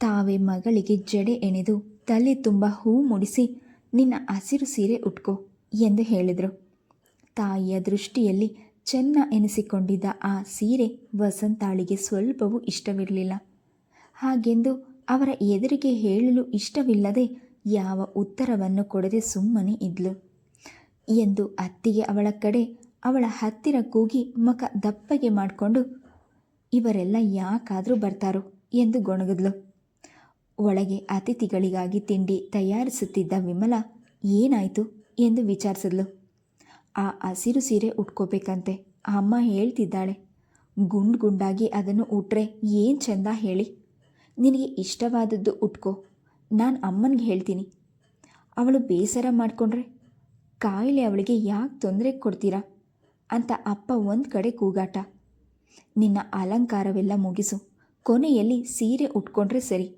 ತಾವೇ ಮಗಳಿಗೆ ಜಡೆ ಎಣೆದು ತಲೆ ತುಂಬ ಹೂ ಮುಡಿಸಿ ನಿನ್ನ ಹಸಿರು ಸೀರೆ ಉಟ್ಕೋ ಎಂದು ಹೇಳಿದರು. ತಾಯಿಯ ದೃಷ್ಟಿಯಲ್ಲಿ ಚೆನ್ನ ಎನಿಸಿಕೊಂಡಿದ್ದ ಆ ಸೀರೆ ವಸಂತಾಳಿಗೆ ಸ್ವಲ್ಪವೂ ಇಷ್ಟವಿರಲಿಲ್ಲ. ಹಾಗೆಂದು ಅವರ ಎದುರಿಗೆ ಹೇಳಲು ಇಷ್ಟವಿಲ್ಲದೆ ಯಾವ ಉತ್ತರವನ್ನು ಕೊಡದೆ ಸುಮ್ಮನೆ ಇದ್ಲು. ಎಂದು ಅತ್ತಿಗೆ ಅವಳ ಕಡೆ ಅವಳ ಹತ್ತಿರ ಕೂಗಿ ಮುಖ ದಪ್ಪಗೆ ಮಾಡಿಕೊಂಡು, ಇವರೆಲ್ಲ ಯಾಕಾದರೂ ಬರ್ತಾರೋ? ಎಂದು ಗೊಣಗಿದ್ಲು. ಒಳಗೆ ಅತಿಥಿಗಳಿಗಾಗಿ ತಿಂಡಿ ತಯಾರಿಸುತ್ತಿದ್ದ ವಿಮಲ, ಏನಾಯಿತು ಎಂದು ವಿಚಾರಿಸಿದ್ಲು. ಆ ಹಸಿರು ಸೀರೆ ಉಟ್ಕೋಬೇಕಂತೆ, ಅಮ್ಮ ಹೇಳ್ತಿದ್ದಾಳೆ. ಗುಂಡು ಗುಂಡಾಗಿ ಅದನ್ನು ಉಟ್ರೆ ಏನು ಚೆಂದ ಹೇಳಿ. ನಿನಗೆ ಇಷ್ಟವಾದದ್ದು ಉಟ್ಕೋ, ನಾನು ಅಮ್ಮನಿಗೆ ಹೇಳ್ತೀನಿ. ಅವಳು ಬೇಸರ ಮಾಡಿಕೊಂಡ್ರೆ, ಕಾಯಿಲೆ ಅವಳಿಗೆ ಯಾಕೆ ತೊಂದರೆ ಕೊಡ್ತೀರಾ ಅಂತ ಅಪ್ಪ ಒಂದು ಕಡೆ ಕೂಗಾಟ. ನಿನ್ನ ಅಲಂಕಾರವೆಲ್ಲ ಮುಗಿಸು, ಕೊನೆಯಲ್ಲಿ ಸೀರೆ ಉಟ್ಕೊಂಡ್ರೆ ಸರಿ.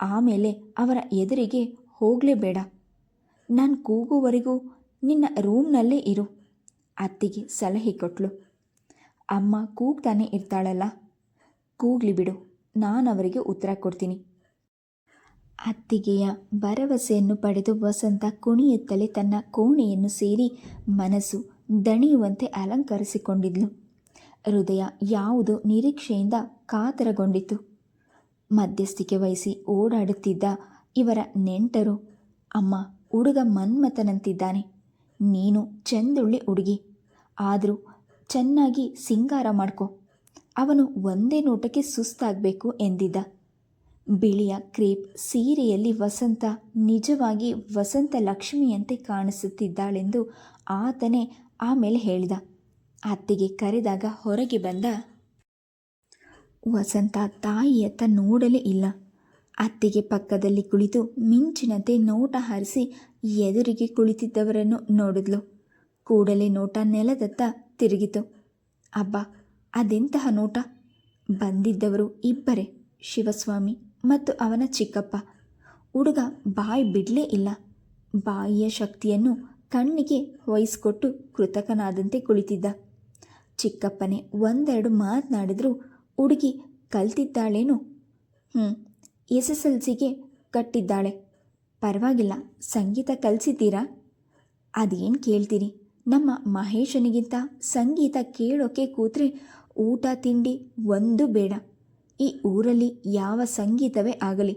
ಆಮೇಲೆ ಅವರ ಎದುರಿಗೆ ಹೋಗಲೇಬೇಡ. ನಾನು ಕೂಗುವವರೆಗೂ ನಿನ್ನ ರೂಮ್ನಲ್ಲೇ ಇರು, ಅತ್ತಿಗೆ ಸಲಹೆ ಕೊಟ್ಟಳು ಅಮ್ಮ ಕೂಗ್ತಾನೆ ಇರ್ತಾಳಲ್ಲ, ಕೂಗ್ಲಿ ಬಿಡು, ನಾನು ಅವರಿಗೆ ಉತ್ತರ ಕೊಡ್ತೀನಿ. ಅತ್ತಿಗೆಯ ಭರವಸೆಯನ್ನು ಪಡೆದು ವಸಂತ ಕುಣಿಯುತ್ತಲೇ ತನ್ನ ಕೋಣೆಯನ್ನು ಸೇರಿ ಮನಸ್ಸು ದಣಿಯುವಂತೆ ಅಲಂಕರಿಸಿಕೊಂಡಿದ್ಲು. ಹೃದಯ ಯಾವುದೋ ನಿರೀಕ್ಷೆಯಿಂದ ಕಾತರಗೊಂಡಿತು ಮಧ್ಯಸ್ಥಿಕೆ ವಹಿಸಿ ಓಡಾಡುತ್ತಿದ್ದ ಇವರ ನೆಂಟರು, ಅಮ್ಮ, ಹುಡುಗ ಮನ್ಮಥನಂತಿದ್ದಾನೆ. ನೀನು ಚಂದುಳ್ಳಿ ಹುಡುಗಿ. ಆದರೂ ಚೆನ್ನಾಗಿ ಸಿಂಗಾರ ಮಾಡ್ಕೊ. ಅವನು ಒಂದೇ ನೋಟಕ್ಕೆ ಸುಸ್ತಾಗಬೇಕು ಎಂದಿದ್ದ. ಬಿಳಿಯ ಕ್ರೇಪ್ ಸೀರೆಯಲ್ಲಿ ವಸಂತ ನಿಜವಾಗಿ ವಸಂತ ಲಕ್ಷ್ಮಿಯಂತೆ ಕಾಣಿಸುತ್ತಿದ್ದಾಳೆಂದು ಆತನೇ ಆಮೇಲೆ ಹೇಳಿದ. ಅತ್ತಿಗೆ ಕರೆದಾಗ ಹೊರಗೆ ಬಂದ ವಸಂತ ತಾಯಿಯತ್ತ ನೋಡಲೇ ಇಲ್ಲ. ಅತ್ತಿಗೆ ಪಕ್ಕದಲ್ಲಿ ಕುಳಿತು ಮಿಂಚಿನಂತೆ ನೋಟ ಹಾರಿಸಿ ಎದುರಿಗೆ ಕುಳಿತಿದ್ದವರನ್ನು ನೋಡಿದ್ಲು. ಕೂಡಲೇ ನೋಟ ನೆಲದತ್ತ ತಿರುಗಿತು. ಅಬ್ಬ, ಅದೆಂತಹ ನೋಟ? ಬಂದಿದ್ದವರು ಇಬ್ಬರೇ, ಶಿವಸ್ವಾಮಿ ಮತ್ತು ಅವನ ಚಿಕ್ಕಪ್ಪ. ಹುಡುಗ ಬಾಯಿ ಬಿಡಲೇ ಇಲ್ಲ. ಬಾಯಿಯ ಶಕ್ತಿಯನ್ನು ಕಣ್ಣಿಗೆ ವಹಿಸಿಕೊಟ್ಟು ಕೃತಕನಾದಂತೆ ಕುಳಿತಿದ್ದ. ಚಿಕ್ಕಪ್ಪನೇ ಒಂದೆರಡು ಮಾತನಾಡಿದ್ರು ಹುಡುಗಿ ಕಲ್ತಿದ್ದಾಳೇನು? ಹ್ಞೂ ಎಸ್ ಎಸ್ ಎಲ್ ಸಿಗೆ ಕಟ್ಟಿದ್ದಾಳೆ. ಪರವಾಗಿಲ್ಲ, ಸಂಗೀತ ಕಲಿಸಿದ್ದೀರಾ? ಅದೇನು ಕೇಳ್ತೀರಿ, ನಮ್ಮ ಮಹೇಶನಿಗಿಂತ ಸಂಗೀತ ಕೇಳೋಕೆ ಕೂತ್ರೆ ಊಟ, ತಿಂಡಿ ಒಂದು ಬೇಡ. ಈ ಊರಲ್ಲಿ ಯಾವ ಸಂಗೀತವೇ ಆಗಲಿ,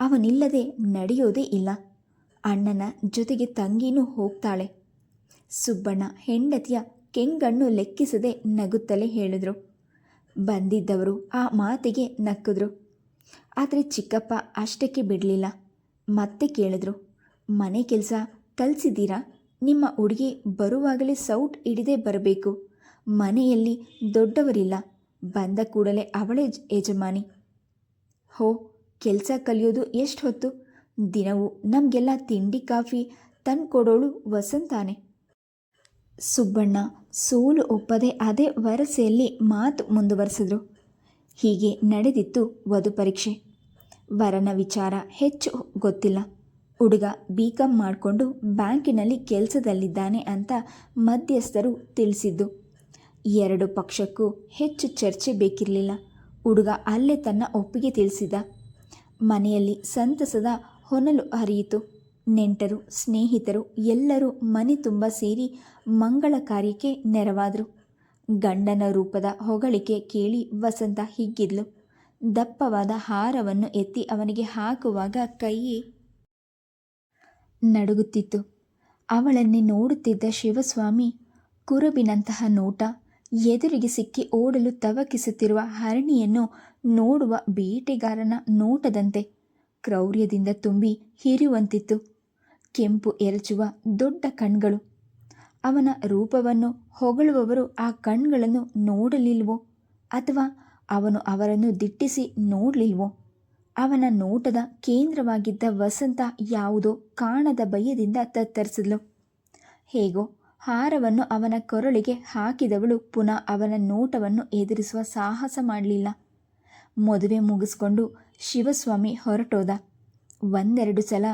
ಅವನಿಲ್ಲದೆ ನಡೆಯೋದೇ ಇಲ್ಲ. ಅಣ್ಣನ ಜೊತೆಗೆ ತಂಗಿನೂ ಹೋಗ್ತಾಳೆ. ಸುಬ್ಬಣ್ಣ ಹೆಂಡತಿಯ ಕೆಂಗಣ್ಣು ಲೆಕ್ಕಿಸದೆ ನಗುತ್ತಲೇ ಹೇಳಿದ್ರು. ಬಂದಿದ್ದವರು ಆ ಮಾತಿಗೆ ನಕ್ಕಿದ್ರು. ಆದರೆ ಚಿಕ್ಕಪ್ಪ ಅಷ್ಟಕ್ಕೆ ಬಿಡಲಿಲ್ಲ. ಮತ್ತೆ ಕೇಳಿದ್ರು, ಮನೆ ಕೆಲಸ ಕಲಿಸಿದ್ದೀರಾ? ನಿಮ್ಮ ಹುಡುಗಿ ಬರುವಾಗಲೇ ಸೌಟ್ ಹಿಡಿದೇ ಬರಬೇಕು. ಮನೆಯಲ್ಲಿ ದೊಡ್ಡವರಿಲ್ಲ. ಬಂದ ಕೂಡಲೇ ಅವಳೇ ಯಜಮಾನಿ. ಹೋ, ಕೆಲಸ ಕಲಿಯೋದು ಎಷ್ಟು ಹೊತ್ತು? ದಿನವೂ ನಮಗೆಲ್ಲ ತಿಂಡಿ, ಕಾಫಿ ತಂದು ಕೊಡೋಳು ವಸಂತಾನೆ. ಸುಬ್ಬಣ್ಣ ಸೋಲು ಒಪ್ಪದೆ ಅದೇ ವರಸೆಯಲ್ಲಿ ಮಾತು ಮುಂದುವರೆಸಿದ್ರು. ಹೀಗೆ ನಡೆದಿತ್ತು ವಧು ಪರೀಕ್ಷೆ. ವರನ ವಿಚಾರ ಹೆಚ್ಚು ಗೊತ್ತಿಲ್ಲ. ಹುಡುಗ ಬಿ ಕಾಮ್ ಮಾಡಿಕೊಂಡು ಬ್ಯಾಂಕಿನಲ್ಲಿ ಕೆಲಸದಲ್ಲಿದ್ದಾನೆ ಅಂತ ಮಧ್ಯಸ್ಥರು ತಿಳಿಸಿದ್ದು. ಎರಡು ಪಕ್ಷಕ್ಕೂ ಹೆಚ್ಚು ಚರ್ಚೆ ಬೇಕಿರಲಿಲ್ಲ. ಹುಡುಗ ಅಲ್ಲೇ ತನ್ನ ಒಪ್ಪಿಗೆ ತಿಳಿಸಿದ. ಮನೆಯಲ್ಲಿ ಸಂತಸದ ಹೊನಲು ಹರಿಯಿತು. ನೆಂಟರು, ಸ್ನೇಹಿತರು ಎಲ್ಲರೂ ಮನೆ ತುಂಬ ಸೇರಿ ಮಂಗಳ ಕಾರ್ಯಕ್ಕೆ ನೆರವಾದರು. ಗಂಡನ ರೂಪದ ಹೊಗಳಿಕೆ ಕೇಳಿ ವಸಂತ ಹಿಗ್ಗಿದ್ಲು. ದಪ್ಪವಾದ ಹಾರವನ್ನು ಎತ್ತಿ ಅವನಿಗೆ ಹಾಕುವಾಗ ಕೈ ನಡುಗುತ್ತಿತ್ತು. ಅವಳನ್ನೇ ನೋಡುತ್ತಿದ್ದ ಶಿವಸ್ವಾಮಿ ಕುರುಬಿನಂತಹ ನೋಟ ಎದುರಿಗೆ ಸಿಕ್ಕಿ ಓಡಲು ತವಕಿಸುತ್ತಿರುವ ಹರಣಿಯನ್ನು ನೋಡುವ ಬೇಟೆಗಾರನ ನೋಟದಂತೆ ಕ್ರೌರ್ಯದಿಂದ ತುಂಬಿ ಹಿರಿಯುವಂತಿತ್ತು ಕೆಂಪು ಎರಚುವ ದೊಡ್ಡ ಕಣ್ಗಳು ಅವನ ರೂಪವನ್ನು ಹೊಗಳುವವರು ಆ ಕಣ್ಗಳನ್ನು ನೋಡಲಿಲ್ವೋ? ಅಥವಾ ಅವನು ಅವರನ್ನು ದಿಟ್ಟಿಸಿ ನೋಡಲಿಲ್ವೋ? ಅವನ ನೋಟದ ಕೇಂದ್ರವಾಗಿದ್ದ ವಸಂತ ಯಾವುದೋ ಕಾಣದ ಭಯದಿಂದ ತತ್ತರಿಸಿದ್ಲು. ಹೇಗೋ, ಹಾರವನ್ನು ಅವನ ಕೊರಳಿಗೆ ಹಾಕಿದವಳು ಪುನಃ ಅವನ ನೋಟವನ್ನು ಎದುರಿಸುವ ಸಾಹಸ ಮಾಡಲಿಲ್ಲ. ಮದುವೆ ಮುಗಿಸ್ಕೊಂಡು ಶಿವಸ್ವಾಮಿ ಹೊರಟೋದ. ಒಂದೆರಡು ಸಲ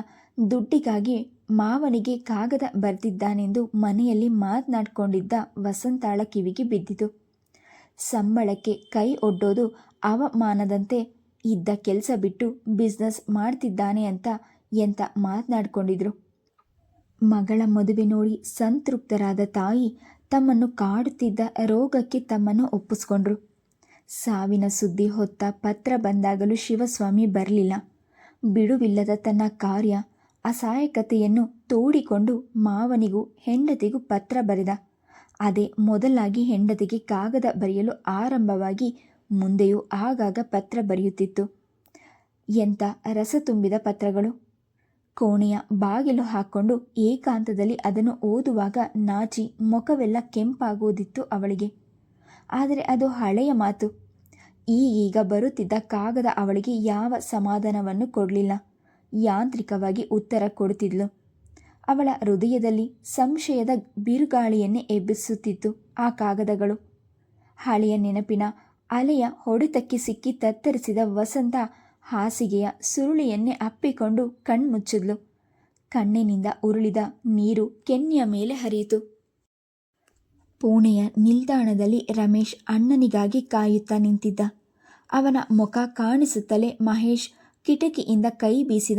ದುಡ್ಡಿಗಾಗಿ ಮಾವನಿಗೆ ಕಾಗದ ಬರೆದಿದ್ದಾನೆಂದು ಮನೆಯಲ್ಲಿ ಮಾತನಾಡ್ಕೊಂಡಿದ್ದ ವಸಂತಾಳ ಕಿವಿಗೆ ಬಿದ್ದಿತು. ಸಂಬಳಕ್ಕೆ ಕೈ ಒಡ್ಡೋದು ಅವಮಾನದಂತೆ ಇದ್ದ ಕೆಲಸ ಬಿಟ್ಟು ಬಿಸ್ನೆಸ್ ಮಾಡ್ತಿದ್ದಾನೆ ಅಂತ ಎಂತ ಮಾತನಾಡ್ಕೊಂಡಿದ್ರು. ಮಗಳ ಮದುವೆ ನೋಡಿ ಸಂತೃಪ್ತರಾದ ತಾಯಿ ತಮ್ಮನ್ನು ಕಾಡುತ್ತಿದ್ದ ರೋಗಕ್ಕೆ ತಮ್ಮನ್ನು ಒಪ್ಪಿಸ್ಕೊಂಡ್ರು. ಸಾವಿನ ಸುದ್ದಿ ಹೊತ್ತ ಪತ್ರ ಬಂದಾಗಲೂ ಶಿವಸ್ವಾಮಿ ಬರಲಿಲ್ಲ. ಬಿಡುವಿಲ್ಲದ ತನ್ನ ಕಾರ್ಯ ಅಸಹಾಯಕತೆಯನ್ನು ತೋಡಿಕೊಂಡು ಮಾವನಿಗೂ ಹೆಂಡತಿಗೂ ಪತ್ರ ಬರೆದ. ಅದೇ ಮೊದಲಾಗಿ ಹೆಂಡತಿಗೆ ಕಾಗದ ಬರೆಯಲು ಆರಂಭವಾಗಿ ಮುಂದೆಯೂ ಆಗಾಗ ಪತ್ರ ಬರೆಯುತ್ತಿತ್ತು. ಎಂಥ ರಸ ತುಂಬಿದ ಪತ್ರಗಳು. ಕೋಣೆಯ ಬಾಗಿಲು ಹಾಕ್ಕೊಂಡು ಏಕಾಂತದಲ್ಲಿ ಅದನ್ನು ಓದುವಾಗ ನಾಚಿ ಮುಖವೆಲ್ಲ ಕೆಂಪಾಗುವುದಿತ್ತು ಅವಳಿಗೆ. ಆದರೆ ಅದು ಹಳೆಯ ಮಾತು. ಈಗೀಗ ಬರುತ್ತಿದ್ದ ಕಾಗದ ಅವಳಿಗೆ ಯಾವ ಸಮಾಧಾನವನ್ನು ಕೊಡಲಿಲ್ಲ. ಯಾಂತ್ರಿಕವಾಗಿ ಉತ್ತರ ಕೊಡುತ್ತಿದ್ಲು. ಅವಳ ಹೃದಯದಲ್ಲಿ ಸಂಶಯದ ಬಿರುಗಾಳಿಯನ್ನೇ ಎಬ್ಬಿಸುತ್ತಿತ್ತು ಆ ಕಾಗದಗಳು. ಹಳೆಯ ನೆನಪಿನ ಅಲೆಯ ಹೊಡೆತಕ್ಕೆ ಸಿಕ್ಕಿ ತತ್ತರಿಸಿದ ವಸಂತ ಹಾಸಿಗೆಯ ಸುರುಳಿಯನ್ನೇ ಅಪ್ಪಿಕೊಂಡು ಕಣ್ಮುಚ್ಚಿದ್ಲು. ಕಣ್ಣಿನಿಂದ ಉರುಳಿದ ನೀರು ಕೆನ್ನೆಯ ಮೇಲೆ ಹರಿಯಿತು. ಪುಣೆಯ ನಿಲ್ದಾಣದಲ್ಲಿ ರಮೇಶ್ ಅಣ್ಣನಿಗಾಗಿ ಕಾಯುತ್ತಾ ನಿಂತಿದ್ದ. ಅವನ ಮುಖ ಕಾಣಿಸುತ್ತಲೇ ಮಹೇಶ್ ಕಿಟಕಿಯಿಂದ ಕೈ ಬೀಸಿದ.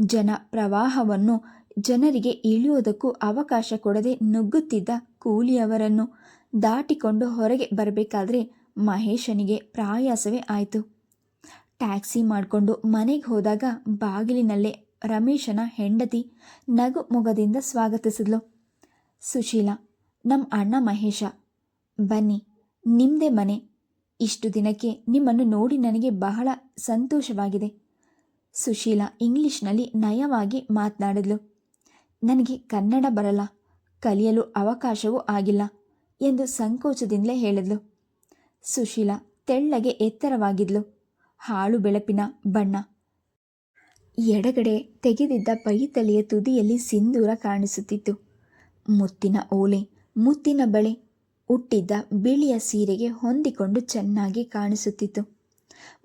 ಜನ ಪ್ರವಾಹವನ್ನು ಜನರಿಗೆ ಇಳಿಯೋದಕ್ಕೂ ಅವಕಾಶ ಕೊಡದೆ ನುಗ್ಗುತ್ತಿದ್ದ ಕೂಲಿಯವರನ್ನು ದಾಟಿಕೊಂಡು ಹೊರಗೆ ಬರಬೇಕಾದ್ರೆ ಮಹೇಶನಿಗೆ ಪ್ರಾಯಾಸವೇ ಆಯಿತು. ಟ್ಯಾಕ್ಸಿ ಮಾಡಿಕೊಂಡು ಮನೆಗೆ ಹೋದಾಗ ಬಾಗಿಲಿನಲ್ಲೇ ರಮೇಶನ ಹೆಂಡತಿ ನಗು ಮೊಗದಿಂದ ಸ್ವಾಗತಿಸಿದ್ಲು. ಸುಶೀಲ ನಮ್ಮ ಅಣ್ಣ ಮಹೇಶ. ಬನ್ನಿ ನಿಮ್ಮದೇ ಮನೆ. ಇಷ್ಟು ದಿನಕ್ಕೆ ನಿಮ್ಮನ್ನು ನೋಡಿ ನನಗೆ ಬಹಳ ಸಂತೋಷವಾಗಿದೆ. ಸುಶೀಲಾ ಇಂಗ್ಲಿಷ್ನಲ್ಲಿ ನಯವಾಗಿ ಮಾತನಾಡಿದ್ಲು. ನನಗೆ ಕನ್ನಡ ಬರಲ್ಲ, ಕಲಿಯಲು ಅವಕಾಶವೂ ಆಗಿಲ್ಲ ಎಂದು ಸಂಕೋಚದಿಂದಲೇ ಹೇಳಿದ್ಲು. ಸುಶೀಲ ತೆಳ್ಳಗೆ ಎತ್ತರವಾಗಿದ್ಲು. ಹಾಳು ಬೆಳಪಿನ ಬಣ್ಣ. ಎಡಗಡೆ ತೆಗೆದಿದ್ದ ಪೈತಲೆಯ ತುದಿಯಲ್ಲಿ ಸಿಂಧೂರ ಕಾಣಿಸುತ್ತಿತ್ತು. ಮುತ್ತಿನ ಓಲೆ, ಮುತ್ತಿನ ಬಳೆ ಹುಟ್ಟಿದ್ದ ಬಿಳಿಯ ಸೀರೆಗೆ ಹೊಂದಿಕೊಂಡು ಚೆನ್ನಾಗಿ ಕಾಣಿಸುತ್ತಿತ್ತು.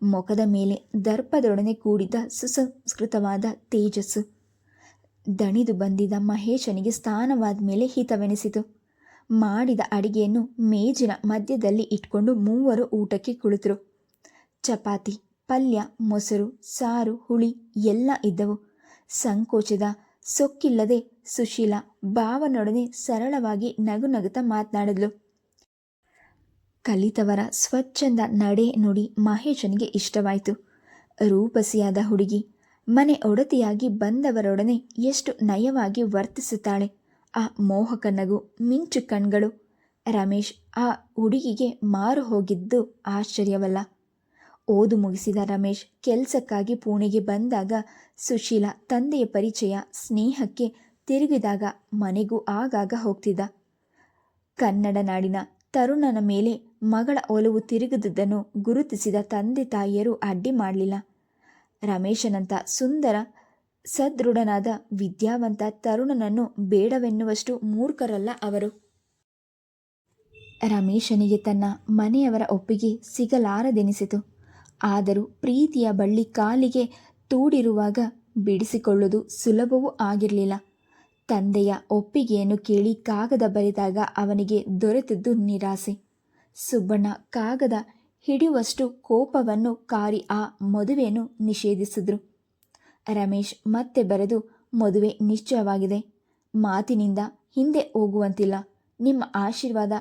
ಮುಖದ ಮೇಲೆ ದರ್ಪದೊಡನೆ ಕೂಡಿದ ಸುಸಂಸ್ಕೃತವಾದ ತೇಜಸ್ಸು. ದಣಿದು ಬಂದಿದ್ದ ಮಹೇಶನಿಗೆ ಸ್ಥಾನವಾದ ಮೇಲೆ ಹಿತವೆನಿಸಿತು. ಮಾಡಿದ ಅಡಿಗೆಯನ್ನು ಮೇಜಿನ ಮಧ್ಯದಲ್ಲಿ ಇಟ್ಕೊಂಡು ಮೂವರು ಊಟಕ್ಕೆ ಕುಳಿತರು. ಚಪಾತಿ, ಪಲ್ಯ, ಮೊಸರು, ಸಾರು, ಹುಳಿ ಎಲ್ಲ ಇದ್ದವು. ಸಂಕೋಚದ, ಸೊಕ್ಕಿಲ್ಲದೆ ಸುಶೀಲ ಭಾವನೊಡನೆ ಸರಳವಾಗಿ ನಗು ನಗುತ್ತಾ ಮಾತನಾಡಿದ್ಲು. ಕಲಿತವರ ಸ್ವಚ್ಛಂದ ನಡೆ ನುಡಿ ಮಹೇಶನಿಗೆ ಇಷ್ಟವಾಯಿತು. ರೂಪಸಿಯಾದ ಹುಡುಗಿ, ಮನೆ ಒಡತಿಯಾಗಿ ಬಂದವರೊಡನೆ ಎಷ್ಟು ನಯವಾಗಿ ವರ್ತಿಸುತ್ತಾಳೆ. ಆ ಮೋಹಕ ನಗು, ಮಿಂಚು ಕಣ್ಗಳು. ರಮೇಶ್ ಆ ಹುಡುಗಿಗೆ ಮಾರು ಹೋಗಿದ್ದು ಆಶ್ಚರ್ಯವಲ್ಲ. ಓದು ಮುಗಿಸಿದ ರಮೇಶ್ ಕೆಲಸಕ್ಕಾಗಿ ಪುಣೆಗೆ ಬಂದಾಗ ಸುಶೀಲ ತಂದೆಯ ಪರಿಚಯ ಸ್ನೇಹಕ್ಕೆ ತಿರುಗಿದಾಗ ಮನೆಗೂ ಆಗಾಗ ಹೋಗ್ತಿದ್ದ. ಕನ್ನಡ ನಾಡಿನ ತರುಣನ ಮೇಲೆ ಮಗಳ ಒಲವು ತಿರುಗಿದುದನ್ನು ಗುರುತಿಸಿದ ತಂದೆ ತಾಯಿಯರು ಅಡ್ಡಿ ಮಾಡಲಿಲ್ಲ. ರಮೇಶನಂಥ ಸುಂದರ, ಸದೃಢನಾದ, ವಿದ್ಯಾವಂತ ತರುಣನನ್ನು ಬೇಡವೆನ್ನುವಷ್ಟು ಮೂರ್ಖರಲ್ಲ ಅವರು. ರಮೇಶನಿಗೆ ತನ್ನ ಮನೆಯವರ ಒಪ್ಪಿಗೆ ಸಿಗಲಾರದೆನಿಸಿತು. ಆದರೂ ಪ್ರೀತಿಯ ಬಳ್ಳಿ ಕಾಲಿಗೆ ತೂಡಿರುವಾಗ ಬಿಡಿಸಿಕೊಳ್ಳುವುದು ಸುಲಭವೂ ಆಗಿರಲಿಲ್ಲ. ತಂದೆಯ ಒಪ್ಪಿಗೆಯನ್ನು ಕೇಳಿ ಕಾಗದ ಬರೆದಾಗ ಅವನಿಗೆ ದೊರೆತದ್ದು ನಿರಾಸೆ. ಸುಬ್ಬಣ್ಣ ಕಾಗದ ಹಿಡಿಯುವಷ್ಟು ಕೋಪವನ್ನು ಕಾರಿ ಆ ಮದುವೆಯನ್ನು ನಿಷೇಧಿಸಿದ್ರು. ರಮೇಶ್ ಮತ್ತೆ ಬರೆದು, ಮದುವೆ ನಿಶ್ಚಯವಾಗಿದೆ. ಮಾತಿನಿಂದ ಹಿಂದೆ ಹೋಗುವಂತಿಲ್ಲ. ನಿಮ್ಮ ಆಶೀರ್ವಾದ